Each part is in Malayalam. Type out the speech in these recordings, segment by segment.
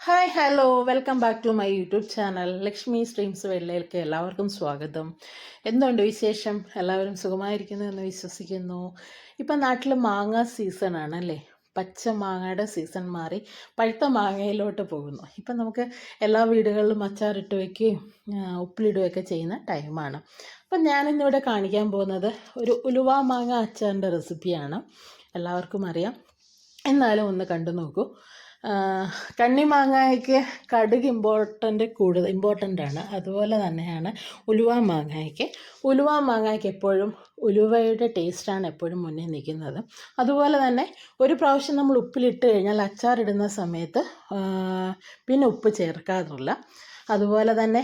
Hi hello welcome back to my YouTube channel Lakshmi streams വെള്ളയിലേക്ക് എല്ലാവർക്കും സ്വാഗതം. എന്തുണ്ട് വിശേഷം? എല്ലാവരും സുഖമായിരിക്കുന്നു എന്ന് വിശ്വസിക്കുന്നു. ഇപ്പം നാട്ടിൽ മാങ്ങ സീസൺ ആണല്ലേ? പച്ച മാങ്ങയുടെ സീസൺ മാറി പഴുത്ത മാങ്ങയിലോട്ട് പോകുന്നു. ഇപ്പം നമുക്ക് എല്ലാ വീടുകളിലും അച്ചാറിട്ട് വയ്ക്കുകയും ഉപ്പിലിടുകയൊക്കെ ചെയ്യുന്ന ടൈമാണ്. അപ്പം ഞാനിന്നിവിടെ കാണിക്കാൻ പോകുന്നത് ഒരു ഉലുവ മാങ്ങ അച്ചാറിന്റെ റെസിപ്പിയാണ് എല്ലാവർക്കും അറിയാം. എന്നാലും ഒന്ന് കണ്ടു നോക്കൂ. കണ്ണിമാങ്ങയ്ക്ക് കടുക് ഇമ്പോർട്ടന്റ് കൂടുതൽ ഇമ്പോർട്ടന്റ് ആണ്. അതുപോലെ തന്നെയാണ് ഉലുവ മാങ്ങയ്ക്ക്. ഉലുവ മാങ്ങയ്ക്ക് എപ്പോഴും ഉലുവയുടെ ടേസ്റ്റാണ് എപ്പോഴും മുന്നിൽ നിൽക്കുന്നത്. അതുപോലെ തന്നെ ഒരു പ്രാവശ്യം നമ്മൾ ഉപ്പിലിട്ട് കഴിഞ്ഞാൽ അച്ചാറിടുന്ന സമയത്ത് പിന്നെ ഉപ്പ് ചേർക്കാറില്ല. അതുപോലെ തന്നെ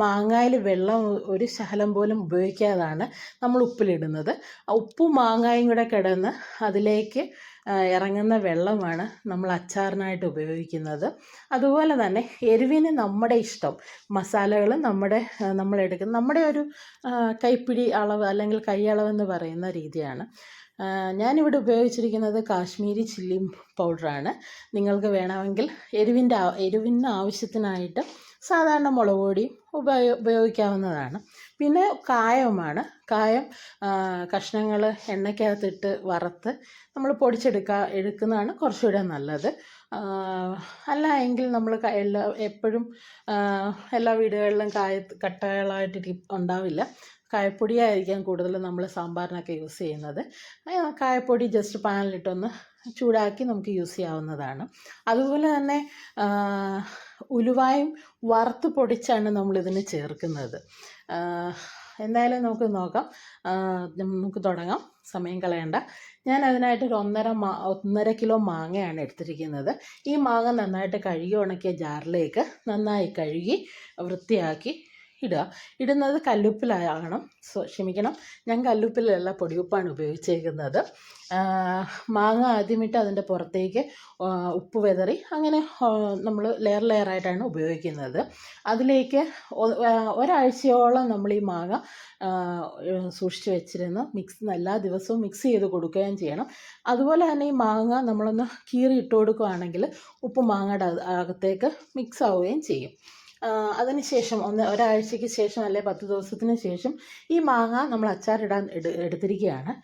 മാങ്ങയിൽ വെള്ളം ഒരു ശകലം പോലും ഉപയോഗിക്കാതാണ് നമ്മൾ ഉപ്പിലിടുന്നത്. ഉപ്പും മാങ്ങായും കൂടെ കിടന്ന് അതിലേക്ക് ഇറങ്ങുന്ന വെള്ളമാണ് നമ്മൾ അച്ചാറിനായിട്ട് ഉപയോഗിക്കുന്നത്. അതുപോലെ തന്നെ എരിവിന് നമ്മുടെ ഇഷ്ടം. മസാലകൾ നമ്മുടെ നമ്മളെടുക്കുന്ന നമ്മുടെ ഒരു കൈപ്പിടി അളവ് അല്ലെങ്കിൽ കൈയളവെന്ന് പറയുന്ന രീതിയാണ്. ഞാനിവിടെ ഉപയോഗിച്ചിരിക്കുന്നത് കാശ്മീരി ചില്ലി പൗഡറാണ്. നിങ്ങൾക്ക് വേണമെങ്കിൽ എരിവിന്റെ എരിവിന്റെ ആവശ്യത്തിനായിട്ട് സാധാരണ മുളക് പൊടി ഉപയോ ഉപയോഗിക്കാവുന്നതാണ്. പിന്നെ കായവുമാണ്. കായം കഷ്ണങ്ങൾ എണ്ണയ്ക്കകത്തിട്ട് വറുത്ത് നമ്മൾ പൊടിച്ചെടുക്കുക എടുക്കുന്നതാണ് കുറച്ചുകൂടെ നല്ലത്. അല്ല എങ്കിൽ നമ്മൾ എല്ലാ എപ്പോഴും എല്ലാ വീടുകളിലും കായ കട്ടകളായിട്ട് ഉണ്ടാവില്ല. കായപ്പൊടിയായിരിക്കാം കൂടുതൽ നമ്മൾ സാമ്പാറിനൊക്കെ യൂസ് ചെയ്യുന്നത്. കായപ്പൊടി ജസ്റ്റ് പാനിലിട്ടൊന്ന് ചൂടാക്കി നമുക്ക് യൂസ് ചെയ്യാവുന്നതാണ്. അതുപോലെ തന്നെ ഉലുവായും വറുത്ത് പൊടിച്ചാണ് നമ്മളിതിന് ചേർക്കുന്നത്. എന്തായാലും നമുക്ക് നോക്കാം. നമുക്ക് തുടങ്ങാം. സമയം കളയണ്ട. ഞാൻ അതിനായിട്ട് ഒരു ഒന്നര മാ ഒന്നര കിലോ മാങ്ങയാണ് എടുത്തിരിക്കുന്നത്. ഈ മാങ്ങ നന്നായിട്ട് കഴുകി ഉണക്കിയ ജാറിലേക്ക് നന്നായി കഴുകി വൃത്തിയാക്കി ഇടുക. ഇടുന്നത് കല്ലുപ്പിലാകണം. സോ ക്ഷമിക്കണം. ഞാൻ കല്ലുപ്പിലല്ല പൊടിയുപ്പാണ് ഉപയോഗിച്ചേക്കുന്നത്. മാങ്ങ ആദ്യമിട്ട് അതിന്റെ പുറത്തേക്ക് ഉപ്പ് വെതറി അങ്ങനെ നമ്മൾ ലെയർ ലെയറായിട്ടാണ് ഉപയോഗിക്കുന്നത്. അതിലേക്ക് ഒരാഴ്ചയോളം നമ്മൾ ഈ മാങ്ങ സൂക്ഷിച്ച് വെച്ചിരുന്ന് മിക്സ് എല്ലാ ദിവസവും മിക്സ് ചെയ്ത് കൊടുക്കുകയും ചെയ്യണം. അതുപോലെ തന്നെ ഈ മാങ്ങ നമ്മളൊന്ന് കീറി ഇട്ട് കൊടുക്കുകയാണെങ്കിൽ ഉപ്പ് മാങ്ങയുടെ അക- അകത്തേക്ക് മിക്സ് ആവുകയും ചെയ്യും. അതിനുശേഷം ഒന്ന് ഒരാഴ്ചയ്ക്ക് ശേഷം അല്ലെ പത്ത് ദിവസത്തിന് ശേഷം ഈ മാങ്ങ നമ്മൾ അച്ചാറിടാൻ എടു എടുത്തിരിക്കുകയാണ്.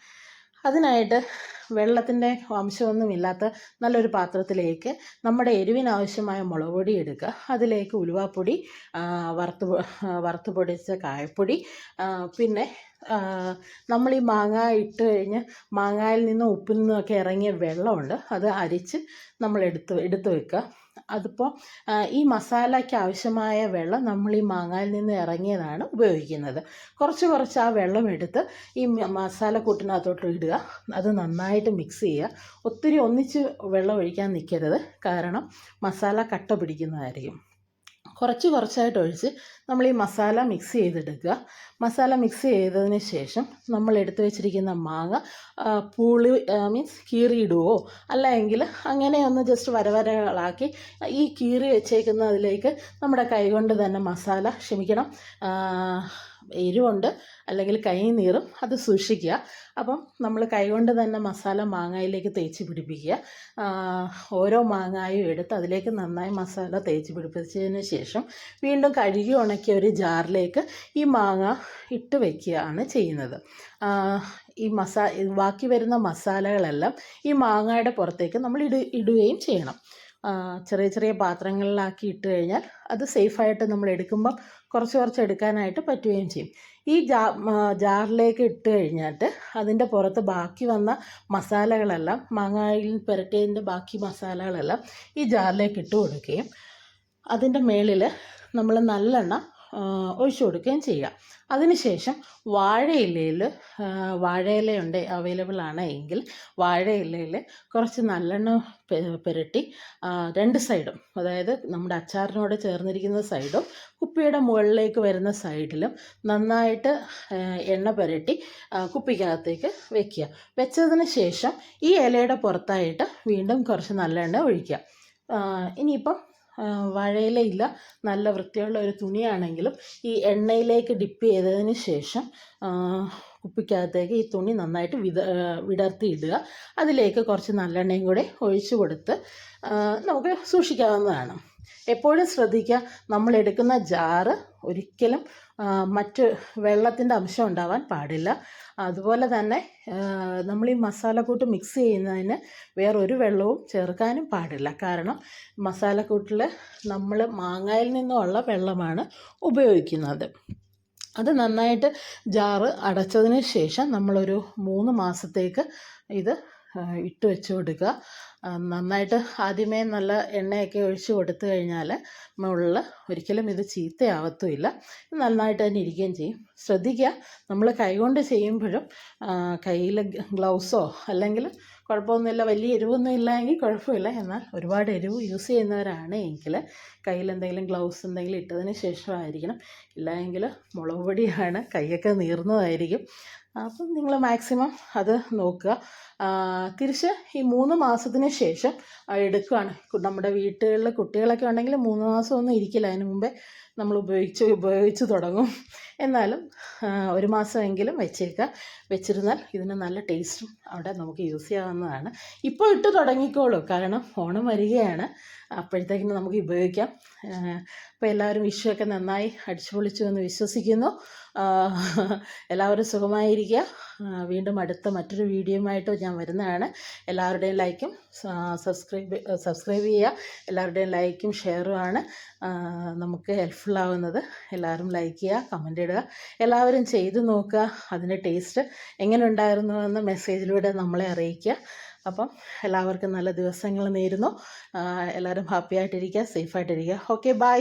അതിനായിട്ട് വെള്ളത്തിന്റെ അംശമൊന്നുമില്ലാത്ത നല്ലൊരു പാത്രത്തിലേക്ക് നമ്മുടെ എരിവിനാവശ്യമായ മുളക് പൊടി എടുക്കുക. അതിലേക്ക് ഉലുവാപ്പൊടി വറുത്ത് വറുത്ത് പൊടിച്ച കായപ്പൊടി പിന്നെ നമ്മൾ ഈ മാങ്ങ ഇട്ട് കഴിഞ്ഞ് മാങ്ങയിൽ നിന്നും ഉപ്പിൽ നിന്നുമൊക്കെ ഇറങ്ങിയ വെള്ളമുണ്ട്. അത് അരിച്ച് നമ്മൾ എടുത്ത് എടുത്ത് വെക്കുക. അതിപ്പോൾ ഈ മസാലയ്ക്ക് ആവശ്യമായ വെള്ളം നമ്മൾ ഈ മാങ്ങയിൽ നിന്ന് ഇറങ്ങിയതാണ് ഉപയോഗിക്കുന്നത്. കുറച്ച് കുറച്ച് ആ വെള്ളം എടുത്ത് ഈ മസാല മസാലക്കൂട്ടിനകത്തോട്ട് ഇടുക. അത് നന്നായിട്ട് മിക്സ് ചെയ്യുക. ഒത്തിരി ഒന്നിച്ച് വെള്ളം ഒഴിക്കാൻ നിൽക്കരുത്. കാരണം മസാല കട്ട പിടിക്കുന്നതായിരിക്കും. കുറച്ച് കുറച്ചായിട്ട് ഒഴിച്ച് നമ്മൾ ഈ മസാല മിക്സ് ചെയ്തെടുക്കുക. മസാല മിക്സ് ചെയ്തതിന് ശേഷം നമ്മൾ എടുത്തു വെച്ചിരിക്കുന്ന മാങ്ങ പുളി മീൻസ് കീറിയിടുവോ? അല്ല എങ്കിൽ അങ്ങനെ ഒന്ന് ജസ്റ്റ് വരവരകളാക്കി ഈ കീറി വെച്ചേക്കുന്നതിലേക്ക് നമ്മുടെ കൈകൊണ്ട് തന്നെ മസാല ക്ഷമിക്കണം. എരിവുണ്ട് അല്ലെങ്കിൽ കൈ നീറും അത് സൂക്ഷിക്കുക. അപ്പം നമ്മൾ കൈകൊണ്ട് തന്നെ മസാല മാങ്ങയിലേക്ക് തേച്ച് പിടിപ്പിക്കുക. ഓരോ മാങ്ങായും എടുത്ത് അതിലേക്ക് നന്നായി മസാല തേച്ച് പിടിപ്പിച്ചതിന് ശേഷം വീണ്ടും കഴുകി ഉണക്കിയ ഒരു ജാറിലേക്ക് ഈ മാങ്ങ ഇട്ട് വയ്ക്കുകയാണ് ചെയ്യുന്നത്. ഈ മസാ ബാക്കി വരുന്ന മസാലകളെല്ലാം ഈ മാങ്ങയുടെ പുറത്തേക്ക് നമ്മൾ ഇട ഇടുകയും ചെയ്യണം. ചെറിയ ചെറിയ പാത്രങ്ങളിലാക്കി ഇട്ട് കഴിഞ്ഞാൽ അത് സേഫായിട്ട് നമ്മൾ എടുക്കുമ്പം കുറച്ച് കുറച്ച് എടുക്കാനായിട്ട് പറ്റുകയും ചെയ്യും. ഈ ജാ ജാറിലേക്ക് ഇട്ട് കഴിഞ്ഞിട്ട് അതിന്റെ പുറത്ത് ബാക്കി വന്ന മസാലകളെല്ലാം മാങ്ങായിൽ പുരട്ടിയതിന്റെ ബാക്കി മസാലകളെല്ലാം ഈ ജാറിലേക്ക് ഇട്ട് കൊടുക്കുകയും അതിന്റെ മേളിൽ നമ്മൾ നല്ലെണ്ണ ഒഴിച്ചു കൊടുക്കുകയും ചെയ്യുക അതിനുശേഷം വാഴയിലയിൽ വാഴയിലയുണ്ട് അവൈലബിൾ ആണ് എങ്കിൽ വാഴയിലയിൽ കുറച്ച് നല്ലെണ്ണ പുരട്ടി രണ്ട് സൈഡും അതായത് നമ്മുടെ അച്ചാറിനോട് ചേർന്നിരിക്കുന്ന സൈഡും കുപ്പിയുടെ മുകളിലേക്ക് വരുന്ന സൈഡിലും നന്നായിട്ട് എണ്ണ പുരട്ടി കുപ്പിക്കകത്തേക്ക് വെക്കുക. വെച്ചതിന് ശേഷം ഈ ഇലയുടെ പുറത്തായിട്ട് വീണ്ടും കുറച്ച് നല്ലെണ്ണ ഒഴിക്കുക. ഇനിയിപ്പം വാഴയിലയില്ല നല്ല വൃത്തിയുള്ള ഒരു തുണിയാണെങ്കിലും ഈ എണ്ണയിലേക്ക് ഡിപ്പ് ചെയ്തതിന് ശേഷം കുപ്പിക്കകത്തേക്ക് ഈ തുണി നന്നായിട്ട് വിത വിടർത്തിയിടുക. അതിലേക്ക് കുറച്ച് നല്ലെണ്ണയും കൂടെ ഒഴിച്ചു കൊടുത്ത് നമുക്ക് സൂക്ഷിക്കാവുന്നതാണ്. എപ്പോഴും ശ്രദ്ധിക്കുക നമ്മൾ എടുക്കുന്ന ജാറ് ഒരിക്കലും മറ്റ് വെള്ളത്തിന്റെ അംശം ഉണ്ടാവാൻ പാടില്ല. അതുപോലെ തന്നെ നമ്മൾ ഈ മസാലക്കൂട്ട് മിക്സ് ചെയ്യുന്നതിന് വേറൊരു വെള്ളവും ചേർക്കാനും പാടില്ല. കാരണം മസാലക്കൂട്ടിൽ നമ്മൾ മാങ്ങയിൽ നിന്നുള്ള വെള്ളമാണ് ഉപയോഗിക്കുന്നത്. അത് നന്നായിട്ട് ജാറ് അടച്ചതിന് ശേഷം നമ്മളൊരു മൂന്ന് മാസത്തേക്ക് ഇത് ഇട്ട് വെച്ച് കൊടുക്കുക നന്നായിട്ട് ആദ്യമേ നല്ല എണ്ണയൊക്കെ ഒഴിച്ച് കൊടുത്തു കഴിഞ്ഞാൽ മുകളിൽ ഒരിക്കലും ഇത് ചീത്തയാവത്തുമില്ല. നന്നായിട്ട് തന്നെ ഇരിക്കുകയും ചെയ്യും. ശ്രദ്ധിക്കുക നമ്മൾ കൈകൊണ്ട് ചെയ്യുമ്പോഴും കയ്യിൽ ഗ്ലൗസോ അല്ലെങ്കിൽ കുഴപ്പമൊന്നുമില്ല വലിയ എരിവൊന്നും ഇല്ലെങ്കിൽ കുഴപ്പമില്ല. എന്നാൽ ഒരുപാട് എരിവ് യൂസ് ചെയ്യുന്നവരാണ് എങ്കിൽ കയ്യിൽ എന്തെങ്കിലും ഗ്ലൗസ് എന്തെങ്കിലും ഇട്ടതിന് ശേഷമായിരിക്കണം. ഇല്ല എങ്കിൽ മുളക് പൊടിയാണ് കൈയൊക്കെ നീർന്നതായിരിക്കും അപ്പം നിങ്ങൾ മാക്സിമം അത് നോക്കുക. തിരിച്ച് ഈ മൂന്ന് മാസത്തിന് ശേഷം എടുക്കുകയാണ് നമ്മുടെ വീട്ടുകളിൽ കുട്ടികളൊക്കെ ഉണ്ടെങ്കിൽ മൂന്ന് മാസമൊന്നും ഇരിക്കില്ല. അതിന് മുമ്പേ നമ്മൾ ഉപയോഗിച്ച് ഉപയോഗിച്ച് തുടങ്ങും. എന്നാലും ഒരു മാസമെങ്കിലും വെച്ചേക്കുക. വെച്ചിരുന്നാൽ ഇതിന് നല്ല ടേസ്റ്റും അവിടെ നമുക്ക് യൂസ് ചെയ്യാവുന്നതാണ്. ഇപ്പോൾ ഇട്ട് തുടങ്ങിക്കോളൂ. കാരണം ഓണം വരികയാണ്. അപ്പോഴത്തേക്കിന് നമുക്ക് ഉപയോഗിക്കാം. അപ്പോൾ എല്ലാവരും വിഷുവൊക്കെ നന്നായി അടിച്ചു പൊളിച്ചു എന്ന് വിശ്വസിക്കുന്നു. എല്ലാവരും സുഖമായിരിക്കുക. വീണ്ടും അടുത്ത മറ്റൊരു വീഡിയോയുമായിട്ട് ഞാൻ വരുന്നതാണ്. എല്ലാവരുടെയും ലൈക്കും സബ്സ്ക്രൈബ് സബ്സ്ക്രൈബ് ചെയ്യുക. എല്ലാവരുടെയും ലൈക്കും ഷെയറുമാണ് നമുക്ക് ഹെൽപ്ഫുൾ ആവുന്നത്. എല്ലാവരും ലൈക്ക് ചെയ്യുക കമന്റ് ഇടുക. എല്ലാവരും ചെയ്ത് നോക്കുക അതിന്റെ ടേസ്റ്റ് എങ്ങനെ ഉണ്ടായിരുന്നു എന്ന മെസ്സേജിലൂടെ നമ്മളെ അറിയിക്കുക. അപ്പം എല്ലാവർക്കും നല്ല ദിവസങ്ങൾ നേരുന്നു. എല്ലാവരും ഹാപ്പി ആയിട്ടിരിക്കുക സേഫ് ഓക്കെ ബൈ